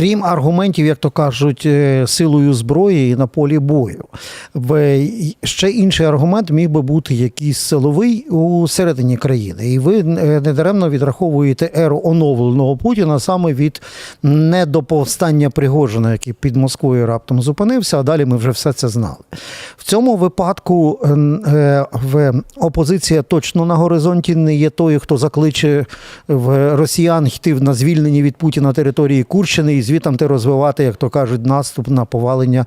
крім аргументів, як то кажуть, е, силою зброї на полі бою. В- Ще інший аргумент міг би бути якийсь силовий у середині країни. І ви е, недаремно відраховуєте еру оновленого Путіна саме від недоповстання Пригожина, який під Москвою раптом зупинився, а далі ми вже все це знали. В цьому випадку е, е, в опозиція точно на горизонті не є тою, хто закличе в росіян йти на звільнені від Путіна території Курщини і звітам розвивати, як то кажуть, наступ на повалення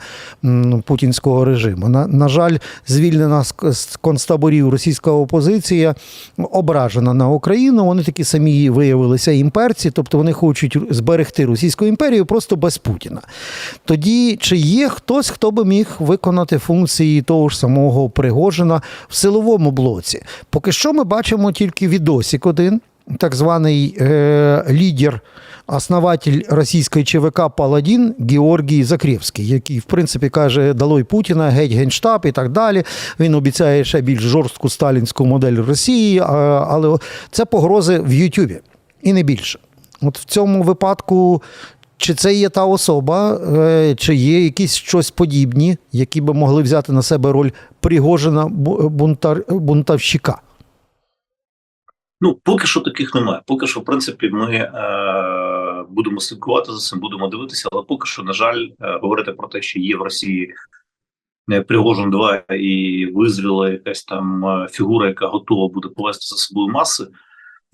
путінського режиму. На, на жаль, звільнена з концтаборів російська опозиція ображена на Україну. Вони такі самі виявилися імперці, тобто вони хочуть зберегти Російську імперію просто без Путіна. Тоді чи є хтось, хто би міг виконати функції того ж самого Пригожина в силовому блоці? Поки що ми бачимо тільки відосік один, так званий е, лідер, основатель російської ЧВК Паладін Георгій Закрєвський, який, в принципі, каже, далой Путіна, геть генштаб і так далі. Він обіцяє ще більш жорстку сталінську модель Росії, але це погрози в Ютубі і не більше. От в цьому випадку. Чи це є та особа, е, чи є якісь щось подібні, які би могли взяти на себе роль Пригожина бу- бунтар, бунтовщика? Ну, поки що таких немає. Поки що, в принципі, ми е, будемо слідкувати за цим, будемо дивитися, але поки що, на жаль, е, говорити про те, що є в Росії е, Пригожин 2 і визвіла якась там е, фігура, яка готова буде повести за собою маси,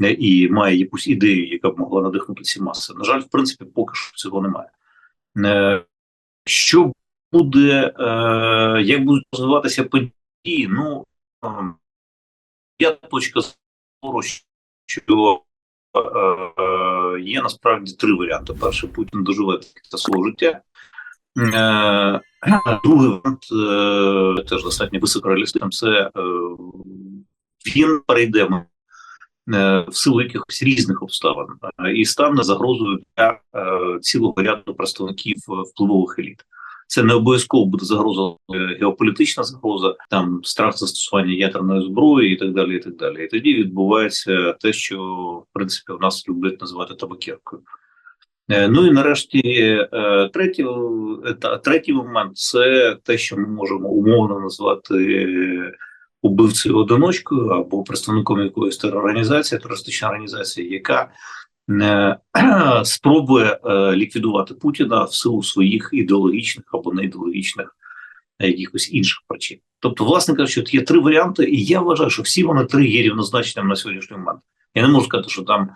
е, і має якусь ідею, яка б могла надихнути ці маси. На жаль, в принципі, поки що цього немає. Що буде, як будуть розвиватися події? Ну, е, я точка що е, є насправді три варіанти. Перший Путін доживе до свого життя. Е, Другий варіант е, теж достатньо високореалістичним, це е, він перейде е, в силу якихось різних обставин е, і стане загрозою для е, цілого ряду представників е, впливових еліт. Це не обов'язково буде загроза е, геополітична загроза, там страх застосування ядерної зброї і так далі. І так далі. І тоді відбувається те, що в принципі в нас люблять називати табакеркою. Е, Ну і нарешті е, третій, третій момент це те, що ми можемо умовно назвати убивцею одиночкою або представником якоїсь терорганізації, терористичної організації, яка спробує е, ліквідувати Путіна в силу своїх ідеологічних або неідеологічних е, якихось інших причин. Тобто, власне кажучи, є три варіанти, і я вважаю, що всі вони три є рівнозначними на сьогоднішній момент. Я не можу сказати, що там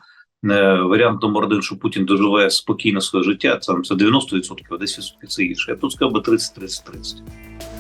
е, варіант номер один, що Путін доживе спокійно своє життя, це, це 90%, а 10% це інше. Я тут сказав би 30-30-30.